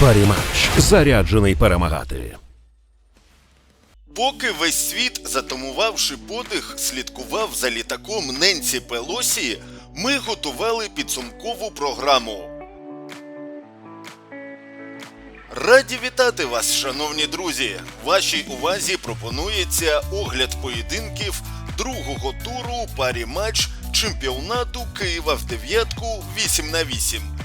Паріматч заряджений перемагати. Поки весь світ, затамувавши подих, слідкував за літаком Ненсі Пелосі, ми готували підсумкову програму. Раді вітати вас, шановні друзі! Вашій увазі пропонується огляд поєдинків другого туру парі матч чемпіонату Києва в дев'ятку 8 на 8.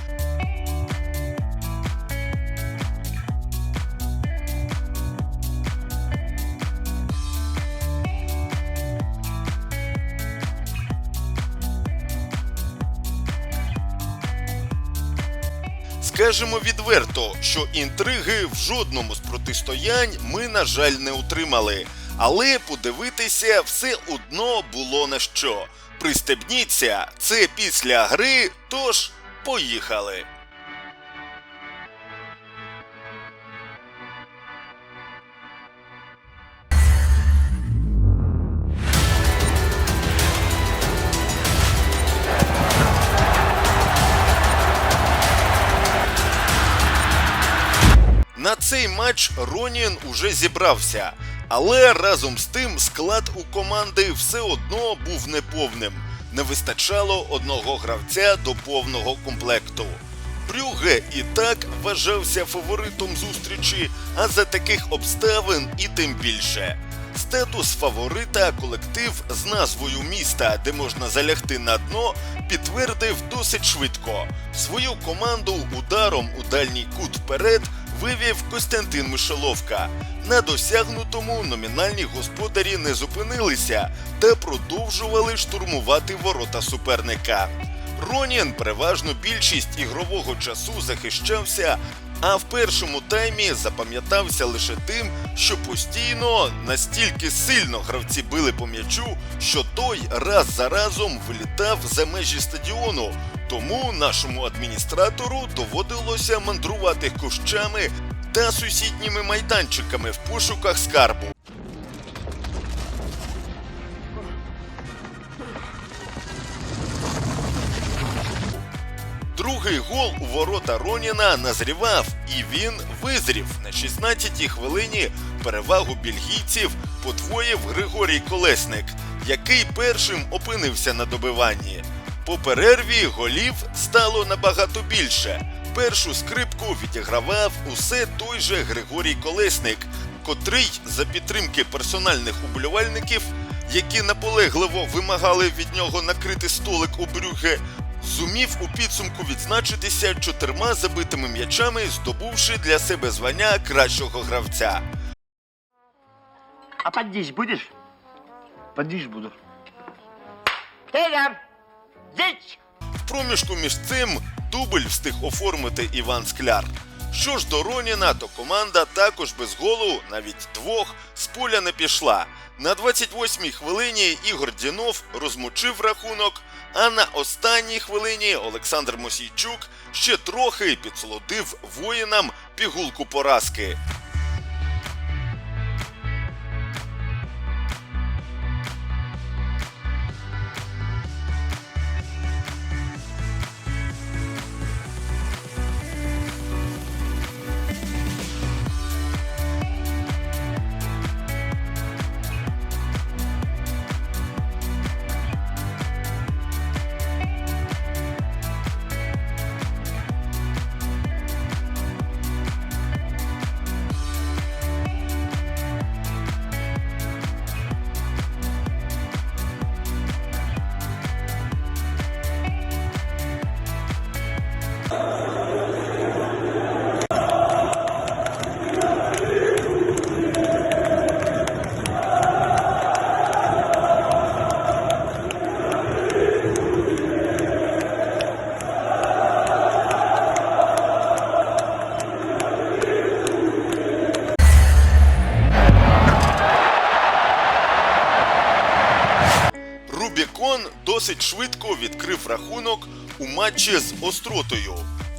Скажемо відверто, що інтриги в жодному з протистоянь ми, на жаль, не утримали. Але подивитися все одно було на що. Пристебніться, це після гри, тож поїхали. Цей матч Ронін уже зібрався, але разом з тим склад у команди все одно був неповним. Не вистачало одного гравця до повного комплекту. Брюге і так вважався фаворитом зустрічі, а за таких обставин і тим більше. Статус фаворита колектив з назвою міста, де можна залягти на дно, підтвердив досить швидко. Свою команду ударом у дальній кут вперед вивів Костянтин Мишеловка. На досягнутому номінальні господарі не зупинилися та продовжували штурмувати ворота суперника. Ронін переважно більшість ігрового часу захищався, а в першому таймі запам'ятався лише тим, що постійно настільки сильно гравці били по м'ячу, що той раз за разом вилітав за межі стадіону. Тому нашому адміністратору доводилося мандрувати кущами та сусідніми майданчиками в пошуках скарбу. Другий гол у ворота Роніна назрівав, і він визрів на 16-й хвилині перевагу бельгійців подвоїв Григорій Колесник, який першим опинився на добиванні. По перерві голів стало набагато більше. Першу скрипку відігравав усе той же Григорій Колесник, котрий за підтримки персональних уболівальників, які наполегливо вимагали від нього накрити столик у брюхе, зумів у підсумку відзначитися чотирма забитими м'ячами, здобувши для себе звання кращого гравця. А поддись будешь? Поддись буду. Теля! Здесь! В проміжку між цим дубль встиг оформити Іван Скляр. Що ж до Роніна, то команда також без голу, навіть двох, з поля не пішла. На 28-й хвилині Ігор Дінов розмочив рахунок, а на останній хвилині Олександр Мосійчук ще трохи підсолодив воїнам пігулку поразки. Досить швидко відкрив рахунок у матчі з Остротою.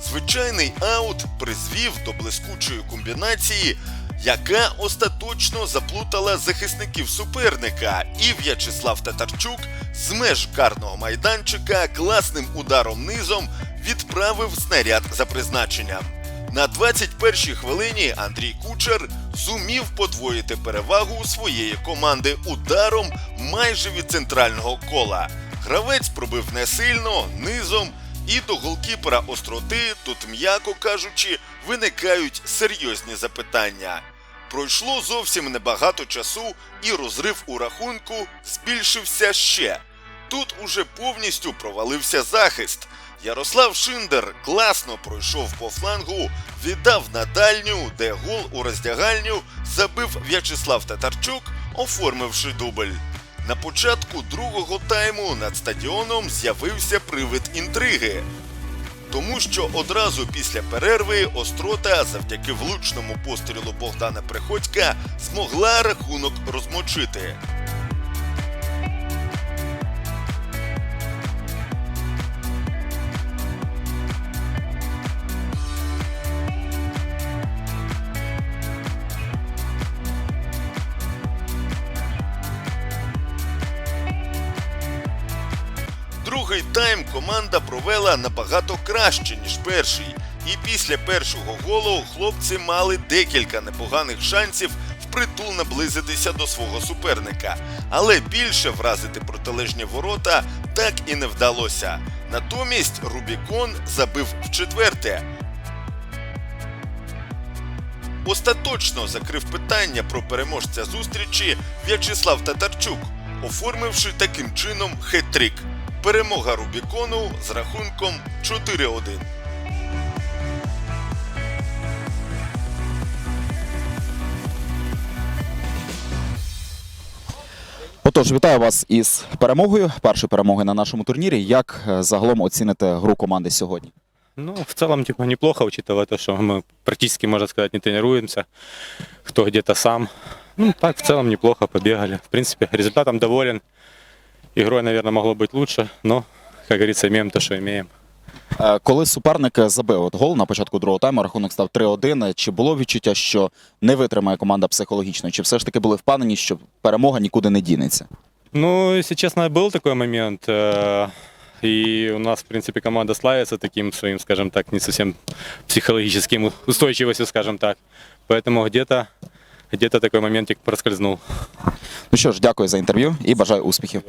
Звичайний аут призвів до блискучої комбінації, яка остаточно заплутала захисників суперника, і В'ячеслав Татарчук з меж карного майданчика класним ударом низом відправив снаряд за призначенням. На 21-й хвилині Андрій Кучер зумів подвоїти перевагу своєї команди ударом майже від центрального кола. Гравець пробив не сильно, низом, і до голкіпера остроти тут, м'яко кажучи, виникають серйозні запитання. Пройшло зовсім небагато часу, і розрив у рахунку збільшився ще. Тут уже повністю провалився захист. Ярослав Шиндер класно пройшов по флангу, віддав на дальню, де гол у роздягальню забив В'ячеслав Татарчук, оформивши дубль. На початку другого тайму над стадіоном з'явився привид інтриги. Тому що одразу після перерви Острота, завдяки влучному пострілу Богдана Приходька, змогла рахунок розмочити. Другий тайм команда провела набагато краще, ніж перший. І після першого голу хлопці мали декілька непоганих шансів впритул наблизитися до свого суперника. Але більше вразити протилежні ворота так і не вдалося. Натомість Рубікон забив вчетверте. Остаточно закрив питання про переможця зустрічі В'ячеслав Татарчук, оформивши таким чином хет-трик. Перемога Рубікону з рахунком 4-1. Отож, вітаю вас із перемогою. Першою перемогою на нашому турнірі. Як е, загалом оціните гру команди сьогодні? Ну, в целом, типа, неплохо, учитывая то, что мы практически, можно сказать, не тренируемся. Кто где-то сам. Ну, так, в целом, неплохо побегали. В принципе, результатом доволен. Игрой, наверное, могло быть лучше, но, как говорится, имеем то, что имеем. Е, Коли суперник забив от гол на початку другого тайму, рахунок став 3-1. Чи було відчуття, що не витримає команда психологічно? Чи все ж таки були впевнені, що перемога нікуди не дінеться? Ну, если честно, был такой момент. э, И у нас, в принципе, команда славится таким своим, скажем так, не совсем психологическим устойчивостью, скажем так. Поэтому где-то где-то такой моментик проскользнул. Ну що ж, дякую за інтерв'ю і бажаю успіхів.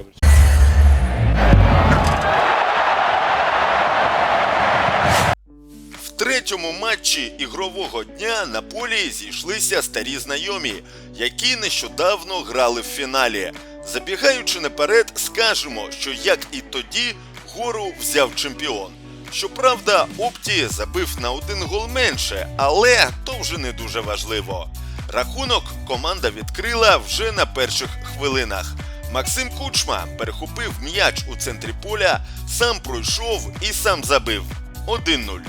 В третьому матчі ігрового дня на полі зійшлися старі знайомі, які нещодавно грали в фіналі. Забігаючи наперед, скажемо, що як і тоді гору взяв чемпіон. Щоправда, Опті забив на один гол менше, але то вже не дуже важливо. Рахунок команда відкрила вже на перших хвилинах. Максим Кучма перехопив м'яч у центрі поля, сам пройшов і сам забив 1-0.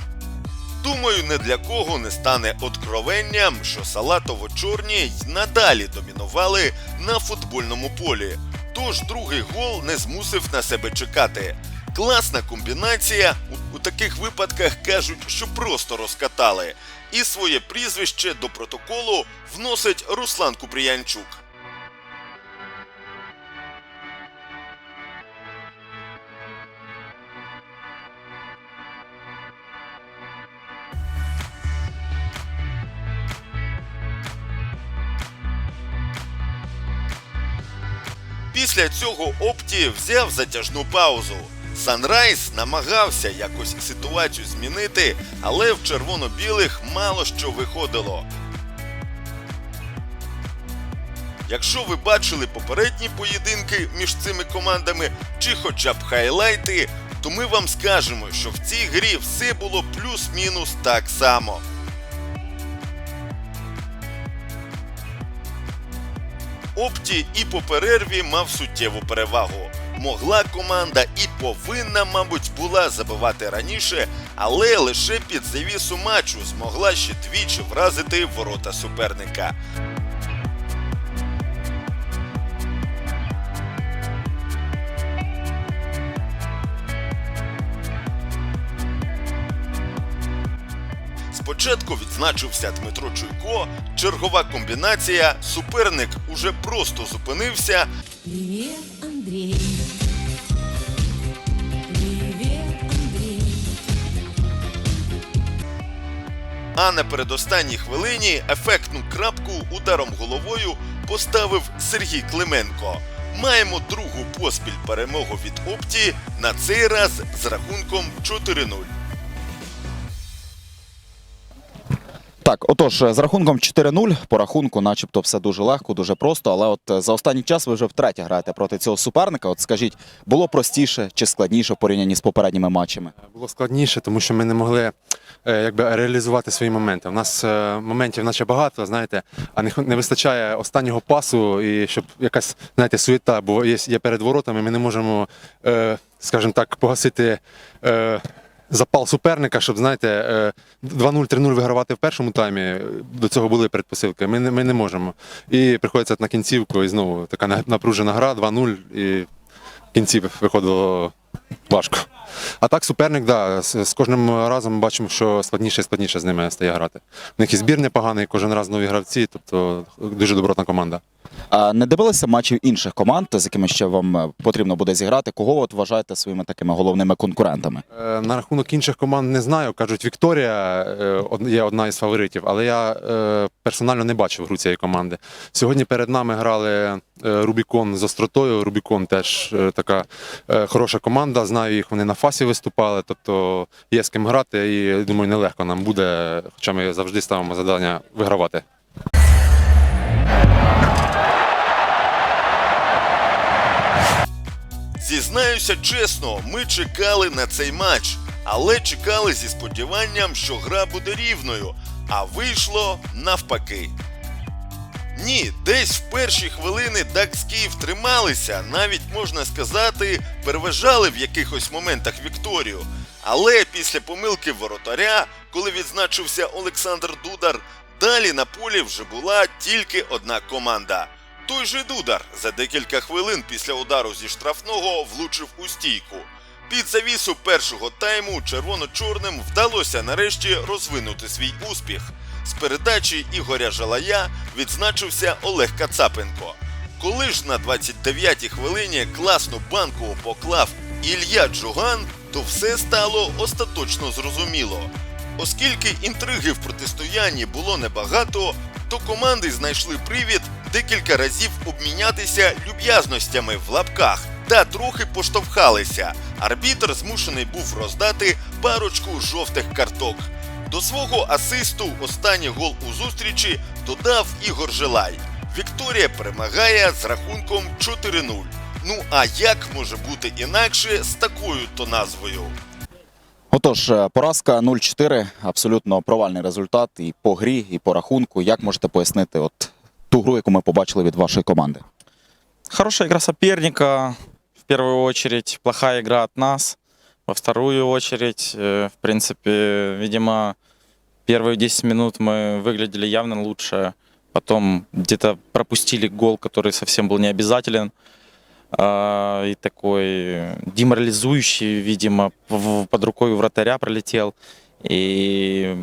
Думаю, не для кого не стане откровенням, що салатово-чорні й надалі домінували на футбольному полі. Тож другий гол не змусив на себе чекати. Класна комбінація. У, таких випадках кажуть, що просто розкатали. І своє прізвище до протоколу вносить Руслан Купріянчук. Після цього Опті взяв затяжну паузу. Санрайз намагався якось ситуацію змінити, але в червоно-білих мало що виходило. Якщо ви бачили попередні поєдинки між цими командами чи хоча б хайлайти, то ми вам скажемо, що в цій грі все було плюс-мінус так само. Опті і по перерві мав суттєву перевагу. Могла команда і повинна, мабуть, була забивати раніше, але лише під завісу матчу змогла ще двічі вразити ворота суперника. Спочатку відзначився Дмитро Чуйко, чергова комбінація, суперник уже просто зупинився. Привет, Андрей. А на передостанній хвилині ефектну крапку ударом головою поставив Сергій Клименко. Маємо другу поспіль перемогу від Опті, на цей раз з рахунком 4-0. Так, отож, е, з рахунком 4-0 по рахунку, начебто, все дуже легко, дуже просто. Але от е, за останній час ви вже втретє граєте проти цього суперника. От скажіть, було простіше чи складніше в порівнянні з попередніми матчами? Було складніше, тому що ми не могли е, якби, реалізувати свої моменти. У нас моментів наче багато, знаєте, а не, вистачає останнього пасу, і щоб якась знаєте, суєта, бо є, перед воротами, ми не можемо, скажімо так, погасити. Е, Запал суперника, щоб знаєте, е, 2-0, 3-0 вигравати в першому таймі. До цього були предпосилки. Ми не, ми не можемо. І приходиться на кінцівку, і знову така на- напружена гра, 2-0, і в кінці виходило важко. А так, суперник, да, з, з кожним разом ми бачимо, що складніше і складніше з ними стає грати. У них і збір непоганий, кожен раз нові гравці, тобто дуже добротна команда. А не дивилися матчів інших команд, з якими ще вам е, потрібно буде зіграти? Кого от вважаєте своїми такими головними конкурентами? Е, На рахунок інших команд не знаю. Кажуть, Вікторія е, є одна із фаворитів, але я персонально не бачив гру цієї команди. Сьогодні перед нами грали Рубікон з остротою. Рубікон теж така хороша команда. Знаю їх, вони на фасі виступали, тобто є з ким грати, і думаю, нелегко нам буде, хоча ми завжди ставимо завдання вигравати. Зізнаюся чесно, ми чекали на цей матч, але чекали зі сподіванням, що гра буде рівною, а вийшло навпаки. Ні, десь в перші хвилини Дакс Київ трималися, навіть можна сказати, переважали в якихось моментах Вікторію. Але після помилки воротаря, коли відзначився Олександр Дудар, далі на полі вже була тільки одна команда. Той же Дудар за декілька хвилин після удару зі штрафного влучив у стійку. Під завісу першого тайму червоно-чорним вдалося нарешті розвинути свій успіх. З передачі Ігоря Жалая відзначився Олег Кацапенко. Коли ж на 29-й хвилині класну банку поклав Ілля Джуган, то все стало остаточно зрозуміло. Оскільки інтриги в протистоянні було небагато, то команди знайшли привід декілька разів обмінятися люб'язностями в лапках та трохи поштовхалися. Арбітр змушений був роздати парочку жовтих карток. До свого асисту останній гол у зустрічі додав Ігор Желай. Вікторія перемагає з рахунком 4-0. Ну а як може бути інакше з такою то назвою? Отож, е, поразка 0-4, абсолютно провальний результат і по грі, і по рахунку. Як можете пояснити от ту гру, яку ми побачили від вашої команди? Хорошая игра соперника. В первую очередь плохая игра от нас. Во вторую очередь, э, в принципе, видимо, первые 10 минут мы выглядели явно лучше. Потом где-то пропустили гол, который совсем был не обязателен. А, И такой деморализующий, видимо, под рукой вратаря пролетел. И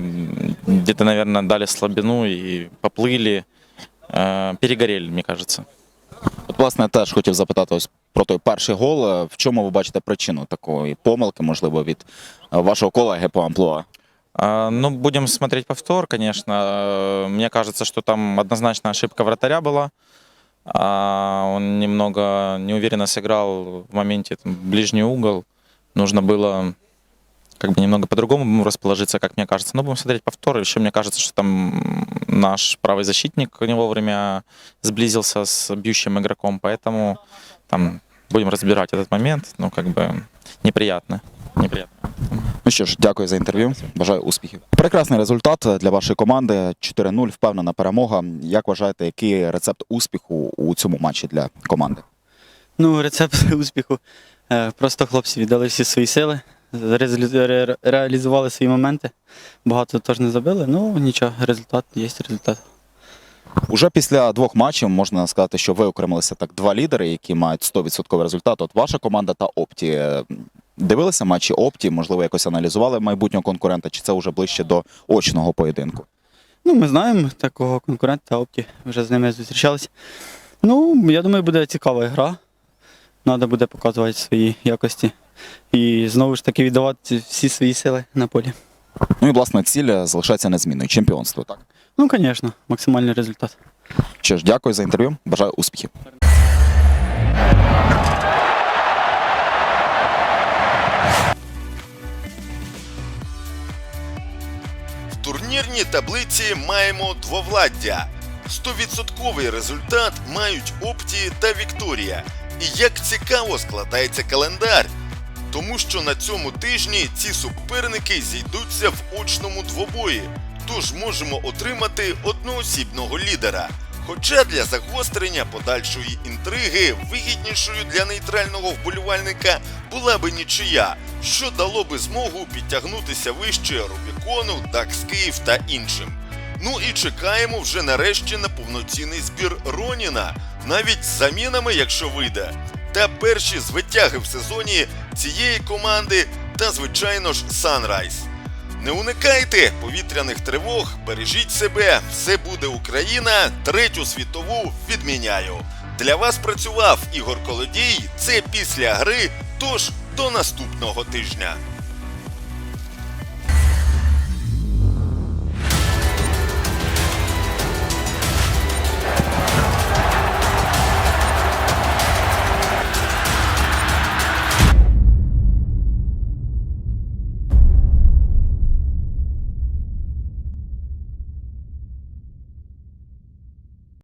где-то, наверное, дали слабину и поплыли. Э, Перегорели, мне кажется. От, власне, теж хотів запитати ось про той перший гол. Е, В чому ви бачите причину такої помилки, можливо, від е, вашого колеги по амплуа? А, Ну, будем смотреть повтор, конечно. Э, Мне кажется, что там однозначно ошибка вратаря была. А, Он немного неуверенно сыграл в моменте там, ближний угол. Нужно было как бы немного по-другому ему расположиться, как мне кажется. Но будем смотреть повтор. Еще мне кажется, что там наш правый защитник не вовремя сблизился с бьющим игроком, поэтому там будем разбирать этот момент. Ну, как бы неприятно. Неприятно. Ну що ж, дякую за інтерв'ю. Бажаю успіхів. Прекрасний результат для вашої команди. 4-0, впевнена перемога. Як вважаєте, який рецепт успіху у цьому матчі для команди? Ну, рецепт успіху. Е, Просто хлопці віддали всі свої сили, резолю- ре- реалізували свої моменти. Багато теж не забили. Ну нічого, результат є результат. Уже після двох матчів можна сказати, що ви окремилися так два лідери, які мають 100% результат. От ваша команда та Опті. Дивилися матчі Опті, можливо, якось аналізували майбутнього конкурента, чи це вже ближче до очного поєдинку? Ну, ми знаємо такого конкурента Опті, вже з ними зустрічалися. Ну, я думаю, буде цікава гра. Треба буде показувати свої якості. І знову ж таки віддавати всі свої сили на полі. Ну і власне ціль залишається незмінною. Чемпіонство. Так. Ну, звісно, максимальний результат. Що ж, дякую за інтерв'ю. Бажаю успіхів. В турнірній таблиці маємо двовладдя. 100% результат мають Опті та Вікторія. І як цікаво складається календар. Тому що на цьому тижні ці суперники зійдуться в очному двобої, тож можемо отримати одноосібного лідера. Хоча для загострення подальшої інтриги вигіднішою для нейтрального вболівальника була би нічия, що дало би змогу підтягнутися вище Рубікону, Дакс Київ та іншим. Ну і чекаємо вже нарешті на повноцінний збір Роніна, навіть з замінами, якщо вийде. Та перші звитяги в сезоні цієї команди та, звичайно ж, Санрайз. Не уникайте повітряних тривог, бережіть себе, все буде Україна, третю світову відміняю. Для вас працював Ігор Колодій. Це після гри. Тож до наступного тижня.